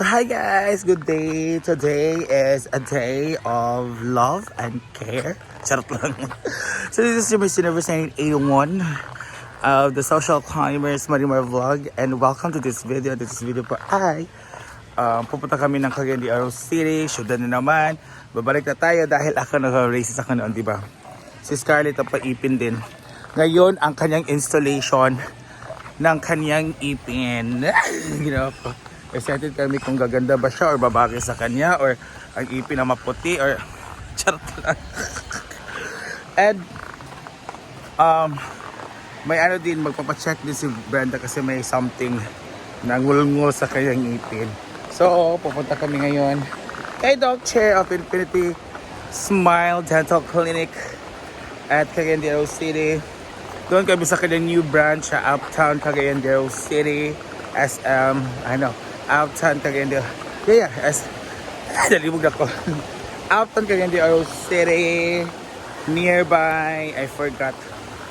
Hi guys, good day. Today is a day of love and care. Charot lang. so this is your Miss Universe 981 of the Social Climbers Marimar Vlog and welcome to this video. This is video po ay um, pupunta kami ng Cagayan de Oro City. Syudan na naman. Babalik na tayo dahil ako nag-races ako noon, di ba? Si Scarlett ang paipin din. Ngayon, ang kanyang installation ng kanyang ipin. Ginawa ko. Excited kami kung gaganda ba siya or babaki sa kanya or ang ipin na maputi or charot lang. And um, may ano din, magpapacheck din si Brenda kasi may something na ngul-ngul sa kanyang ipin. So, pupunta kami ngayon kay Doc Chair of Infinity Smile Dental Clinic at Cagayan de Oro City. Doon kami sa kanyang new branch sa Uptown Cagayan de Oro City. SM, ano, Uptown Cagayan de Oro. Yeah, yeah, S, nalibog ako. Uptown Cagayan de Oro City. Nearby, I forgot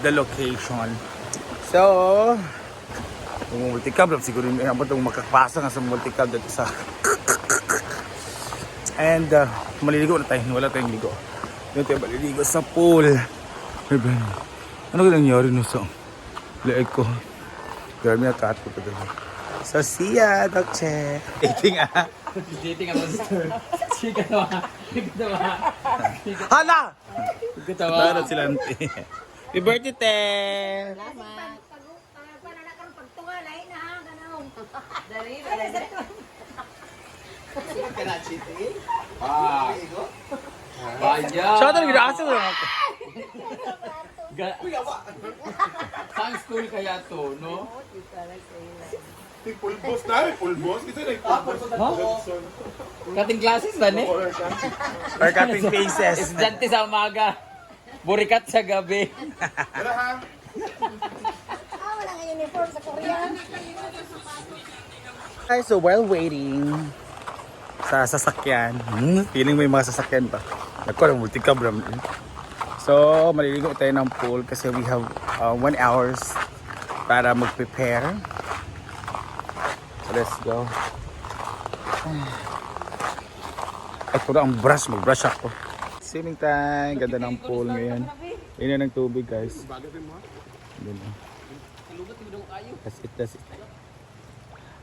the location. So, kung multicab siguro yung abot ang makakapasa nga sa multicab dito sa And uh, maliligo na tayo, wala tayong ligo. Doon tayo maliligo sa pool. Ay, Ben, ano ka nangyari no sa leeg ko? Grabe na kat ko pa doon. So, see ya, Doc Che. Dating ah. Dating ako sa Chika to ha. Chika to ha. Hala! Chika to ha. Tara sila ante. Happy birthday, te! Ah. Baya. Siya ito, nag-aasa ko lang. Ga- Saan school kaya to, no? Pulbos na pulbos. Ito na pulbos. Kating classes ba ni? Or cutting faces. Estudyante sa umaga. Burikat sa gabi. Tara ha. Ah, wala nga uniform sa Korea. Guys, so while waiting sa sasakyan, hmm, feeling may mga sasakyan pa. Naku, ang multicab ram. So, maliligo tayo ng pool kasi we have uh, one hours para mag-prepare. Let's go. Ay, puro ang brush. Mag-brush ako. Swimming time. Ganda ng pool ngayon. Yun na ng tubig, guys. Ganda. That's it, that's it.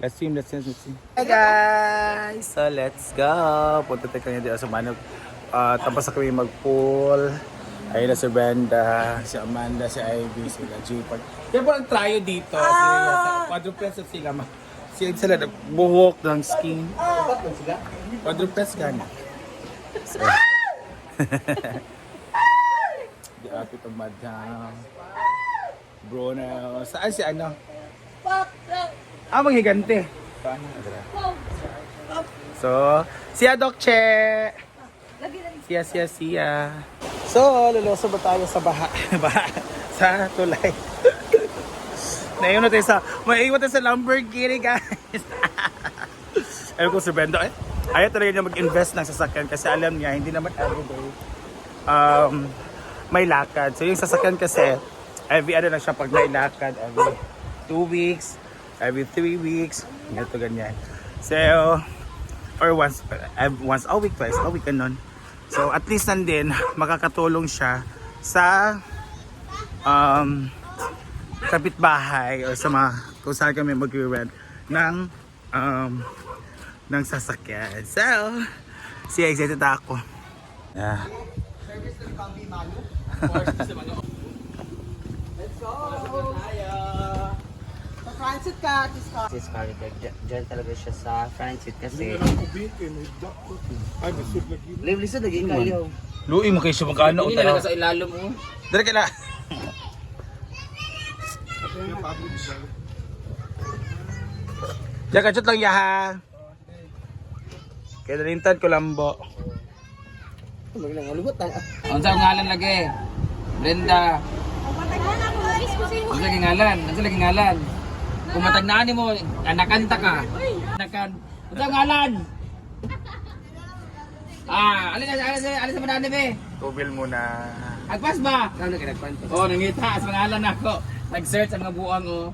Let's swim, let's swim, let's swim. Hi guys! So let's go! Punta tayo kanina dito sa Manok. Uh, tapos na kami mag-pool. Ayun na si Brenda, si Amanda, si Ivy, sila G-Park. Kaya po ang tryo dito. Sila, quadruples at sila. Ma- Sila sila buhok ng skin. Quadruples gana. So, Di ate to madam. Bruno. Saan si ano? Ah, manghigante. So, siya Doc Che. Siya, siya, siya. So, luluso ba tayo sa baha? baha sa tulay. Naiwan na tayo sa, maiwan tayo sa Lamborghini, guys. Ayaw ko si Brenda, eh. Ayaw talaga niya mag-invest ng sasakyan kasi alam niya, hindi naman everyday um, may lakad. So, yung sasakyan kasi, every ano lang siya pag may lakad, every two weeks, every three weeks, ganito ganyan. So, or once, once a week, twice a week, ganun. So, at least nandin, makakatulong siya sa um, kapitbahay or sa mga kung saan kami mag-rent ng um, ng sasakyan. So, siya excited ako. Yeah. Transit ka, discount. si Scarlett, like, dyan, dyan talaga siya sa transit kasi Kubin kayo, may dak ko. Ay, may sud lagi. lisod lagi kayo. Luoy mo kayo siya magkano Hindi na sa ilalom mo. Dali ka na. Diyan ka lang yaha. Kaya nalintan ko lambo. Ang sa ngalan lagi. Brenda. Ang sa ngalan. Ang sa lagi ngalan. Kung matagnaan mo, anakanta ka. Anakan. Ang sa ngalan. Ah, alin sa alin sa alin sa mananib eh. Tubil muna. Agpas ba? Oh, nangita sa pangalan nako. Nag-search ang mga buang oh.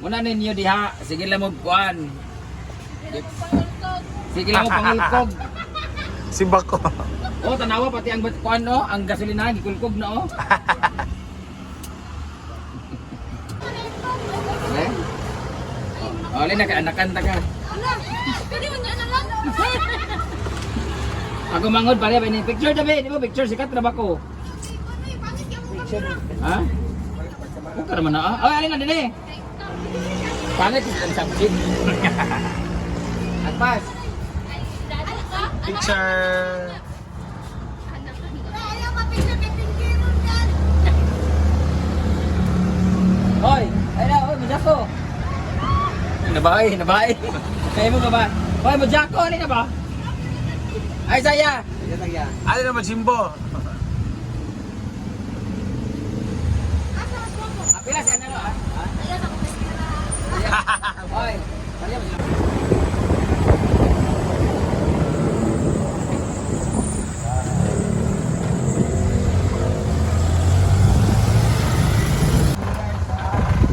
Muna ninyo diha, sige lang mo kuan. Sige lang mo pangulkog. Si Bako. Oh, tanawa pati ang kuan no, ang gasolina gikulkog na oh. Eh? Oh, alin na ka nakanta ka. Ako mangod pare ba ni picture dabe, di ba picture sikat ra ba ko? Ha? Huwag ka naman na ah. Oh, alin na dili. Pangit ang subject. Atpas. Picture. Hoy, ay na, hoy, Mojako. Nabay, nabay. Kaya mo ka ba? Hoy, Mojako, ano na ba? Ay, saya. Ano naman, Jimbo? Ah, Pila si ano, ah? Hoy, kaya mo.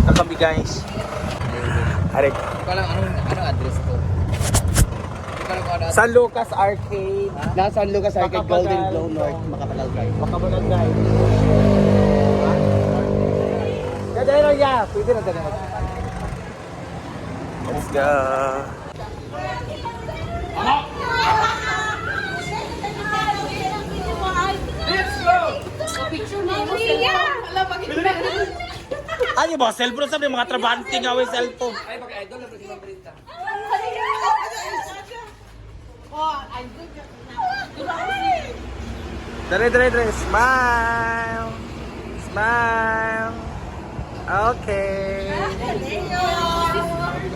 Ang kami guys. Arik. Alam anong, anong address ko. Ano San Lucas Arcade. Nasa San Lucas Arcade, Makapagal. Golden Glow North, Makapagal Drive. Makabalan guys. Kada na ya. Pwede na kada Let's go. Ano ba? Cellphone sabi mga trabante nga way cellphone. Ay, pag-idol na si Mabrita. Dali, dali, dali. Smile. Smile. Okay.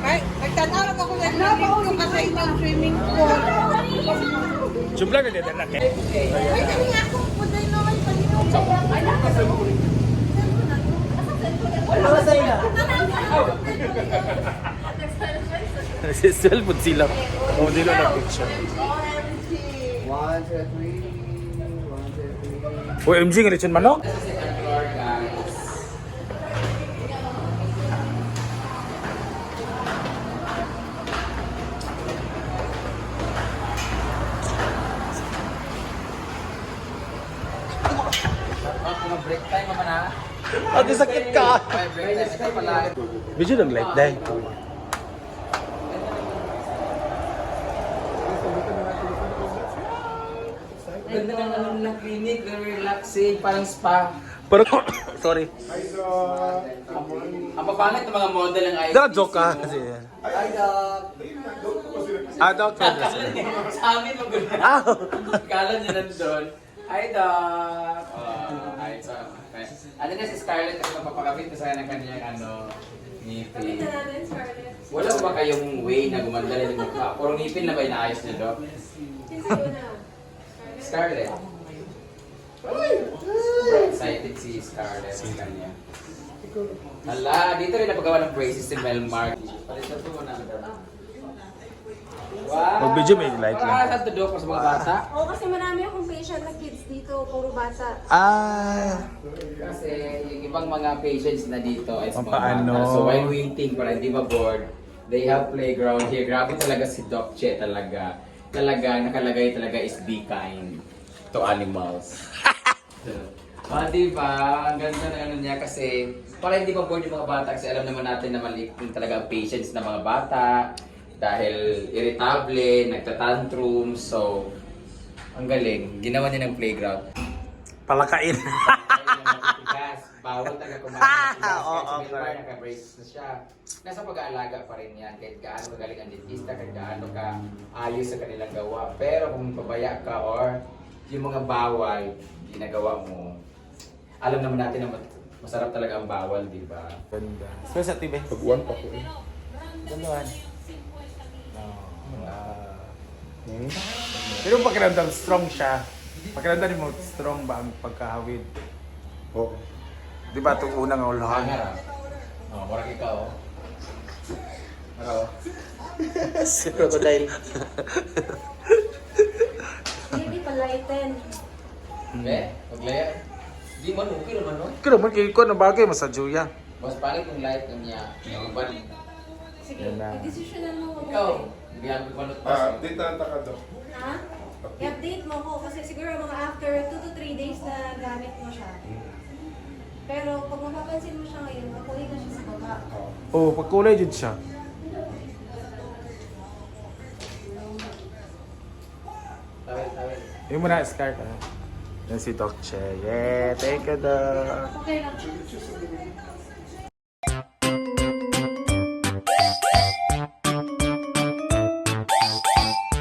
Ay, nagtanawag ako ng swimming pool kasi yung swimming pool. Jumla na din na kay. Si cellphone sila. Oh, dilo na picture. One, two, three. One, two, three. OMG, nga lechon manok. Break time naman ha. Ate, sakit ka. Video ng light day. Ganda ng ano ng clinic, relaxing, parang spa. Pero, sorry. Ang papangit ng mga model ng ICC. Dala joke ka. Kasi, Hi, Doc. ah, doctor. Sa amin magulo. Ah! Kala niya nandun. Hi, Doc! Hi, so, okay. Ano na si Scarlett ang magpapakabit na sa ng kanyang ano, ngipin. Wala ba kayong way na gumanda rin yung mukha? Puro ngipin na ba inaayos niyo, Doc? Scarlett. Excited si Scarlett sa kanya. Hala, dito rin napagawa ng braces si Melmar. Palitan po na. Wow! Mag-video may light lang. Ah, sa tudok ko sa mga bata. Oo, kasi marami akong patient na kids dito, puro bata. Ah! Kasi yung ibang mga patients na dito is mga Papaano? bata. So while waiting para hindi ba bored, they have playground here. Grabe talaga si Doc Che talaga. Talaga, nakalagay talaga is be kind to animals. Ah, di ba? Ang ganda ng ano niya kasi para hindi ba bored yung mga bata kasi alam naman natin na maliit din talaga ang patience ng mga bata dahil irritable, nagtatantrum, so ang galing. Ginawa niya ng playground. Palakain. Matigas, bawal taga kumain ng matigas. Oo, Kahit si okay. Milbar, naka-braces na siya. Nasa pag-aalaga pa rin yan. Kahit gaano kagaling ang dentista, kahit gaano ka ayos sa kanilang gawa. Pero kung pabaya ka or yung mga bawal, ginagawa mo, alam naman natin na masarap talaga ang bawal, di ba? Ganda. So, sa TV. Pag-one pa ko. Ganyan. Pero pakiramdam strong siya. Pakiramdam mo strong ba ang pagkahawid? Oo. Di ba itong unang ulahan? Hangar ah. Oh, marang ikaw. oh. Maro. si Crocodile. Hindi palaiten. Be, maglaya. Di man, okay naman, no? Kaya man kay ko na bagay sa Juya. Mas pangit yung light niya. Yung ban. Sige, Yan na. desisyonan mo. Ikaw, Bigyan ko balot pa Ah, update na ka daw. Ha? I-update mo ko kasi siguro mga after 2 to 3 days na gamit mo siya. Pero pag mapapansin mo siya ngayon, makulit na siya sa baba. Oh, pagkulay jud siya. Tawid, tawid. Yung muna, Scar ka. Yan si Doc Che. Yeah, thank you, Doc. Okay lang.